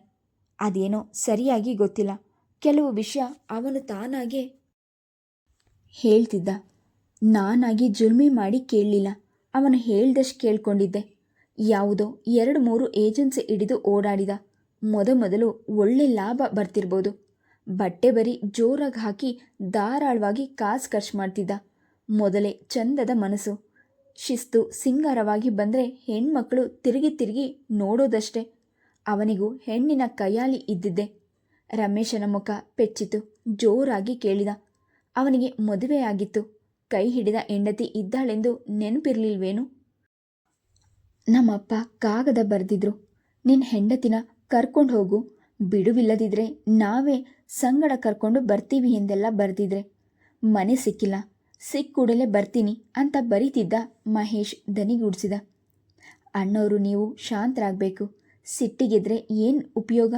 ಅದೇನೋ ಸರಿಯಾಗಿ ಗೊತ್ತಿಲ್ಲ. ಕೆಲವು ವಿಷಯ ಅವನು ತಾನಾಗೆ ಹೇಳ್ತಿದ್ದ. ನಾನಾಗಿ ಜುಲ್ಮಿ ಮಾಡಿ ಕೇಳಲಿಲ್ಲ. ಅವನು ಹೇಳ್ದಷ್ಟು ಕೇಳ್ಕೊಂಡಿದ್ದೆ. ಯಾವುದೋ ಎರಡು ಮೂರು ಏಜೆನ್ಸಿ ಹಿಡಿದು ಓಡಾಡಿದ. ಮೊದಮೊದಲು ಒಳ್ಳೆ ಲಾಭ ಬರ್ತಿರ್ಬೋದು. ಬಟ್ಟೆ ಬರೀ ಜೋರಾಗಿ ಹಾಕಿ ಧಾರಾಳವಾಗಿ ಕಾಸು ಖರ್ಚು ಮಾಡ್ತಿದ್ದ. ಮೊದಲೇ ಚಂದದ ಮನಸ್ಸು. ಶಿಸ್ತು ಸಿಂಗಾರವಾಗಿ ಬಂದರೆ ಹೆಣ್ಮಕ್ಕಳು ತಿರುಗಿ ತಿರುಗಿ ನೋಡೋದಷ್ಟೇ. ಅವನಿಗೂ ಹೆಣ್ಣಿನ ಕೈಯಾಲಿ ಇದ್ದಿದ್ದೆ. ರಮೇಶನ ಮುಖ ಪೆಚ್ಚಿತು, ಜೋರಾಗಿ ಕೇಳಿದ. ಅವನಿಗೆ ಮದುವೆಯಾಗಿತ್ತು. ಕೈ ಹಿಡಿದ ಹೆಂಡತಿ ಇದ್ದಾಳೆಂದು ನೆನಪಿರ್ಲಿಲ್ವೇನು? ನಮ್ಮಪ್ಪ ಕಾಗದ ಬರೆದಿದ್ರು. ನಿನ್ನ ಹೆಂಡತಿನ ಕರ್ಕೊಂಡು ಹೋಗು. ಬಿಡುವಿಲ್ಲದಿದ್ರೆ ನಾವೇ ಸಂಗಡ ಕರ್ಕೊಂಡು ಬರ್ತೀವಿ ಎಂದೆಲ್ಲ ಬರೆದಿದ್ರೆ. ಮನೆ ಸಿಕ್ಕಿಲ್ಲ. ಸಿಕ್ಕ ಕೂಡಲೇ ಬರ್ತೀನಿ ಅಂತ ಬರೀತಿದ್ದ ಮಹೇಶ್ ದನಿಗೂಡಿಸಿದ ಅಣ್ಣವರು ನೀವು ಶಾಂತರಾಗಬೇಕು. ಸಿಟ್ಟಿಗೆದ್ರೆ ಏನು ಉಪಯೋಗ?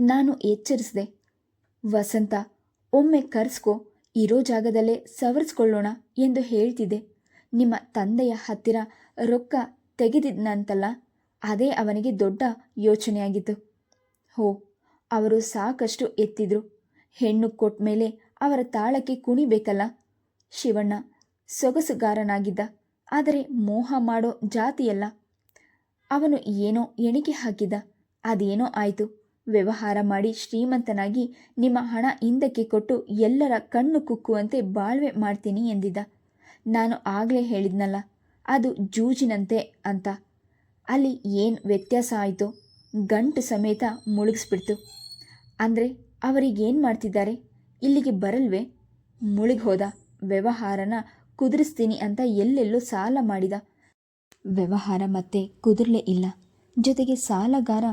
ನಾನು ಎಚ್ಚರಿಸಿದೆ. ವಸಂತ, ಒಮ್ಮೆ ಕರ್ಸ್ಕೋ. ಇರೋ ಜಾಗದಲ್ಲೇ ಸವರಿಸ್ಕೊಳ್ಳೋಣ ಎಂದು ಹೇಳ್ತಿದ್ದೆ. ನಿಮ್ಮ ತಂದೆಯ ಹತ್ತಿರ ರೊಕ್ಕ ತೆಗೆದಿದ್ನಂತಲ್ಲ, ಅದೇ ಅವನಿಗೆ ದೊಡ್ಡ ಯೋಚನೆಯಾಗಿತ್ತು. ಹೋ, ಅವರು ಸಾಕಷ್ಟು ಎತ್ತಿದ್ರು. ಹೆಣ್ಣು ಕೊಟ್ಟ ಮೇಲೆ ಅವರ ತಾಳಕ್ಕೆ ಕುಣಿಬೇಕಲ್ಲ ಶಿವಣ್ಣ ಸೊಗಸುಗಾರನಾಗಿದ್ದ, ಆದರೆ ಮೋಹ ಮಾಡೋ ಜಾತಿಯಲ್ಲ. ಅವನು ಏನೋ ಎಣಿಕೆ ಹಾಕಿದ್ದ ಅದೇನೋ ಆಯಿತು. ವ್ಯವಹಾರ ಮಾಡಿ ಶ್ರೀಮಂತನಾಗಿ ನಿಮ್ಮ ಹಣ ಹಿಂದಕ್ಕೆ ಕೊಟ್ಟು ಎಲ್ಲರ ಕಣ್ಣು ಕುಕ್ಕುವಂತೆ ಬಾಳ್ವೆ ಮಾಡ್ತೀನಿ ಎಂದಿದ್ದ. ನಾನು ಆಗಲೇ ಹೇಳಿದ್ನಲ್ಲ ಅದು ಜೂಜಿನಂತೆ ಅಂತ. ಅಲ್ಲಿ ಏನು ವ್ಯತ್ಯಾಸ ಆಯಿತು ಗಂಟು ಸಮೇತ ಮುಳುಗಿಸ್ಬಿಡ್ತು. ಅಂದರೆ ಅವರಿಗೇನು ಮಾಡ್ತಿದ್ದಾರೆ? ಇಲ್ಲಿಗೆ ಬರಲ್ವೇ? ಮುಳುಗಿ ಹೋದ. ವ್ಯವಹಾರನ ಕುದುರಿಸ್ತೀನಿ ಅಂತ ಎಲ್ಲೆಲ್ಲೋ ಸಾಲ ಮಾಡಿದ. ವ್ಯವಹಾರ ಮತ್ತೆ ಕುದುರಲೇ ಇಲ್ಲ. ಜೊತೆಗೆ ಸಾಲಗಾರ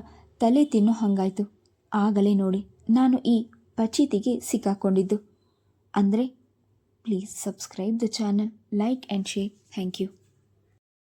ತಲೆ ತಿನ್ನೋ ಹಂಗಾಯ್ತು. ಆಗಲೇ ನೋಡಿ, ನಾನು ಈ ಪಚೀತಿಗೆ ಸಿಕ್ಕಾಕೊಂಡಿದ್ದು. ಅಂದರೆ, please subscribe the channel, like and share. Thank you.